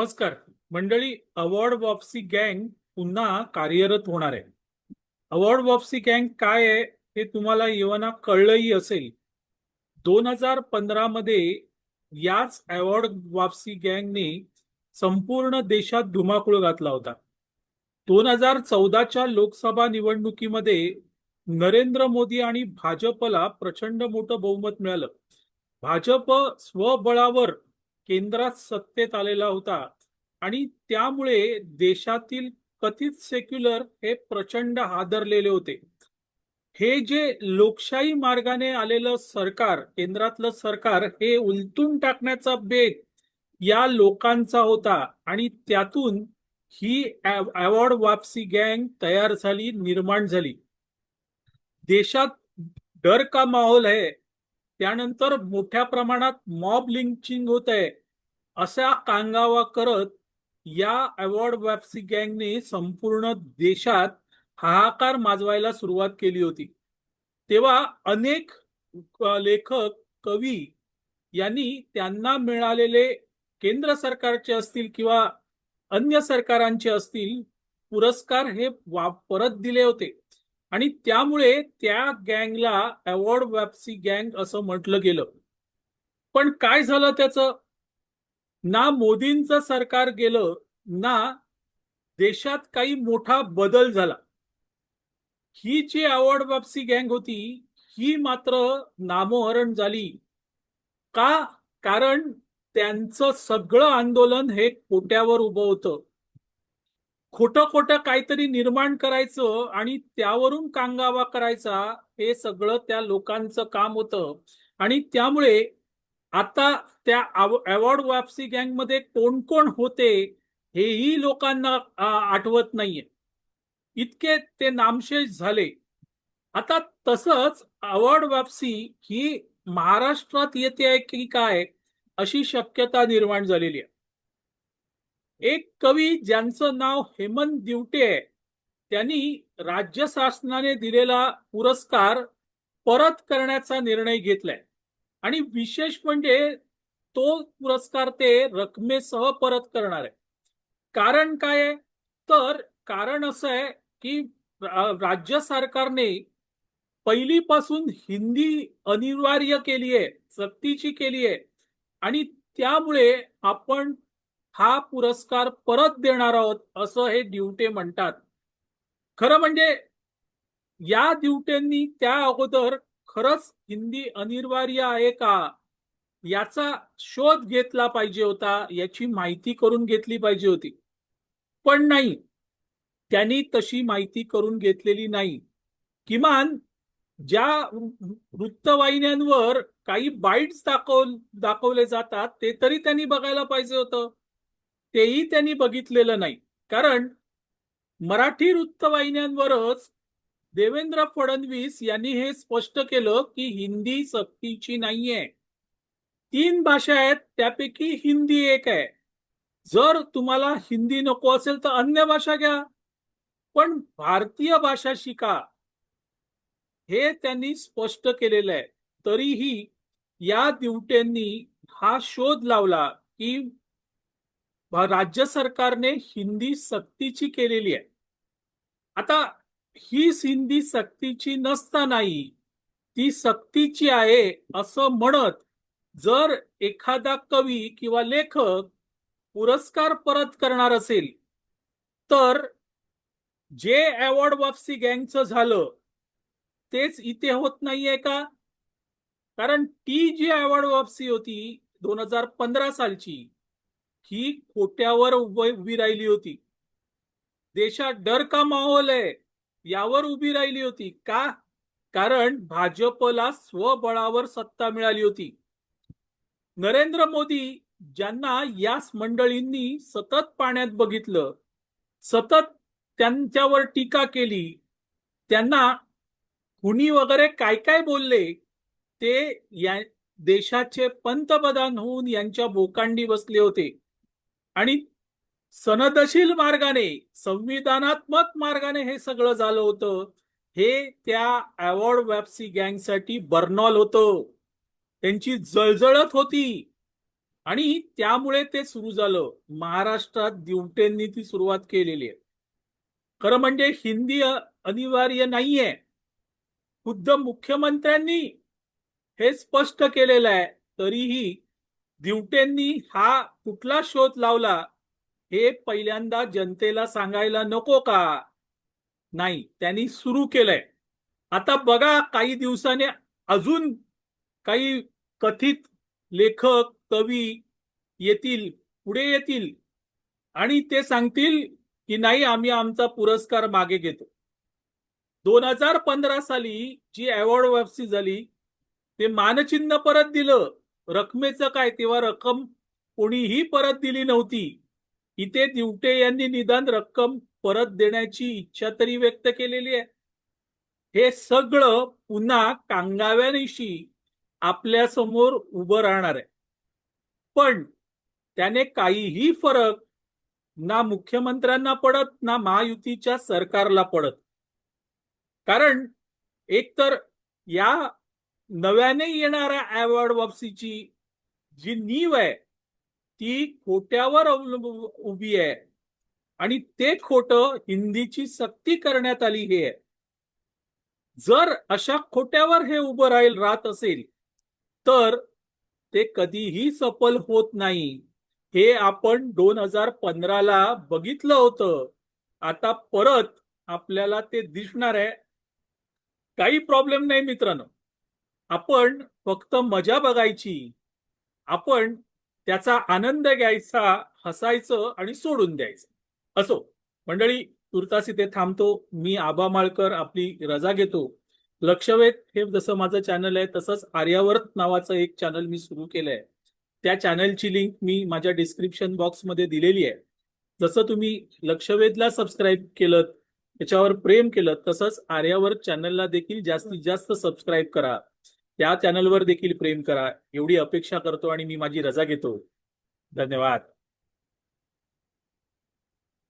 नमस्कार. मंडळी अवॉर्ड वापसी गँग पुन्हा कार्यरत होणार आहे. अवॉर्ड वापसी गँग काय आहे हे तुम्हाला येवाना कळलंही असेल. दोन हजार पंधरा मध्ये याच अवॉर्ड वापसी गँगने संपूर्ण देशात धुमाकूळ घातला होता. दोन हजार चौदाच्या लोकसभा निवडणुकीमध्ये नरेंद्र मोदी आणि भाजपला प्रचंड मोठं बहुमत मिळालं. भाजप स्वबळावर केंद्रात सत्तेत आलेला होता. आणि त्यामुळे देशातील कथित सेक्युलर हे प्रचंड हादरलेले होते. हे जे लोकशाही मार्गाने आलेलं सरकार केंद्रातलं सरकार हे उलटून टाकण्याचा बेग या लोकांचा होता आणि त्यातून ही अवॉर्ड वापसी गँग तयार झाली निर्माण झाली. देशात डर का माहोल आहे? त्यानंतर मोठ्या प्रमाणात मॉब लिंचिंग होत आहे. असा कांगावा करत या अवॉर्ड वापसी गँगने संपूर्ण देशात हाहाकार माजवायला सुरुवात केली होती. तेव्हा अनेक लेखक कवी यांनी त्यांना मिळालेले केंद्र सरकारचे असतील किंवा अन्य सरकारांचे असतील पुरस्कार हे परत दिले होते. आणि त्यामुळे त्या गँगला अवॉर्ड वापसी गँग असं म्हटलं गेलं. पण काय झालं त्याचं? ना मोदींचं सरकार गेलं ना देशात काही मोठा बदल झाला. ही जी आवड वापसी गँग होती ही मात्र नामोहरण झाली. का? कारण त्यांचं सगळं आंदोलन हे खोट्यावर उभं होतं. खोटं खोटं काहीतरी निर्माण करायचं आणि त्यावरून कांगावा करायचा हे सगळं त्या लोकांचं काम होतं. आणि त्यामुळे आता त्या अवॉर्ड वापसी गँगमध्ये कोण कोण होते हेही लोकांना आठवत नाहीये. इतके ते नामशेष झाले. आता तसंच अवॉर्ड वापसी ही महाराष्ट्रात येते आहे की काय अशी शक्यता निर्माण झालेली आहे. एक कवी ज्यांचं नाव हेमंत दिवटे आहे त्यांनी राज्य शासनाने दिलेला पुरस्कार परत करण्याचा निर्णय घेतलाय. आणि विशेष म्हणजे तो पुरस्कार ते रकमेसह परत करणार आहे. कारण काय आहे? तर कारण असं आहे की राज्य सरकारने पहिलीपासून हिंदी अनिवार्य केली आहे सक्तीची केली आहे. आणि त्यामुळे आपण हा पुरस्कार परत देणार आहोत असं हे दिवटे म्हणतात. खरं म्हणजे या दिवटेंनी त्या अगोदर खरंच हिंदी अनिवार्य आहे का? याचा शोध घेतला पाहिजे होता याची माहिती करून घेतली पाहिजे होती. पण नाही. त्यांनी तशी माहिती करून घेतलेली नाही. किमान ज्या वृत्तवाहिन्यांवर काही बाईट्स दाखव दाखवले जातात ते तरी त्यांनी बघायला पाहिजे होतं. तेही त्यांनी बघितलेलं नाही. कारण मराठी वृत्तवाहिन्यांवरच देवेंद्र फडणवीस यांनी हे स्पष्ट केलं की हिंदी सक्तीची नाहीये. तीन भाषा आहेत त्यापैकी हिंदी एक आहे. जर तुम्हाला हिंदी नको असेल तर अन्य भाषा घ्या. पण भारतीय भाषा शिका. हे त्यांनी स्पष्ट केलेलं आहे. तरीही या दिवट्यांनी हा शोध लावला की राज्य सरकारने हिंदी सक्तीची केलेली आहे. आता ही सिंधी सक्तीची नसतानाही ती सक्तीची आहे असं म्हणत जर एखादा कवी किंवा लेखक पुरस्कार परत करणार असेल तर जे अवॉर्ड वापसी गँगचं झालं तेच इथे होत नाहीये का? कारण ती जी अवॉर्ड वापसी होती दोन हजार पंधरा सालची ही खोट्यावर उभी राहिली होती. देशात डर का माहोल आहे? यावर उभी राहिली होती. का? कारण भाजपला स्वबळावर सत्ता मिळाली होती. नरेंद्र मोदी ज्यांना याच मंडळींनी सतत पाण्यात बघितलं सतत त्यांच्यावर टीका केली त्यांना कुणी वगैरे काय काय बोलले ते या देशाचे पंतप्रधान होऊन यांच्या बोकांडी बसले होते. आणि सनदशील मार्गाने संविधानात्मक मार्गाने हे सगळं झालं होतं. हे त्या अवॉर्ड वॅप्सी गँगसाठी बर्नॉल होतं. त्यांची जळजळत होती. आणि त्यामुळे ते सुरू झालं. महाराष्ट्रात दिवटेंनी ती सुरुवात केलेली आहे. खरं म्हणजे हिंदी अनिवार्य नाहीये. खुद्द मुख्यमंत्र्यांनी हे स्पष्ट केलेलं आहे. तरीही दिवटेंनी हा कुठला शोध लावला? हे पहिल्यांदा जनतेला सांगायला नको का? नाही त्यांनी सुरू केलंय. आता बघा काही दिवसाने अजून काही कथित लेखक कवी येतील पुढे येतील आणि ते सांगतील की नाही आम्ही आमचा पुरस्कार मागे घेतो. दोन हजार पंधरा साली जी अवॉर्ड वापसी झाली ते मानचिन्ह परत दिलं. रकमेचं काय तेव्हा रक्कम कोणीही परत दिली नव्हती. इथे दिवटे यांनी निदान रक्कम परत देण्याची इच्छा तरी व्यक्त केलेली आहे. हे सगळं पुन्हा कांगाव्यानिशी आपल्यासमोर उभं राहणार आहे. पण त्याने काहीही फरक ना मुख्यमंत्र्यांना पडत ना महायुतीच्या सरकारला पडत. कारण एकतर या नव्याने येणाऱ्या अवॉर्ड वापसीची जी नीव आहे ती खोट्यावर अवलंब उभी आहे. आणि ते खोट हिंदीची सक्ती करण्यात आली हे आहे. जर अशा खोट्यावर हे उभं राहील राहत असेल तर ते कधीही सफल होत नाही. हे आपण दोन हजार पंधराला बघितलं होतं. आता परत आपल्याला ते दिसणार आहे. काही प्रॉब्लेम नाही मित्रांनो. आपण फक्त मजा बघायची. आपण त्याचा आनंद घ्यायचा हसायचं आणि सोडून द्यायचं. असो. मंडळी तुर्तास इथे थांबतो. मी आबा माळकर आपली रजा घेतो. लक्षवेध हे जसं माझं चॅनल आहे तसंच आर्यावर्त नावाचं एक चॅनल मी सुरू केलंय. त्या चॅनलची लिंक मी माझ्या डिस्क्रिप्शन बॉक्समध्ये दिलेली आहे. जसं तुम्ही लक्षवेधला सबस्क्राईब केलं त्याच्यावर प्रेम केलं तसंच आर्यावर्त चॅनलला देखील जास्तीत जास्त सबस्क्राईब करा. त्या चॅनलवर देखील प्रेम करा. एवढी अपेक्षा करतो आणि मी माझी रजा घेतो. धन्यवाद.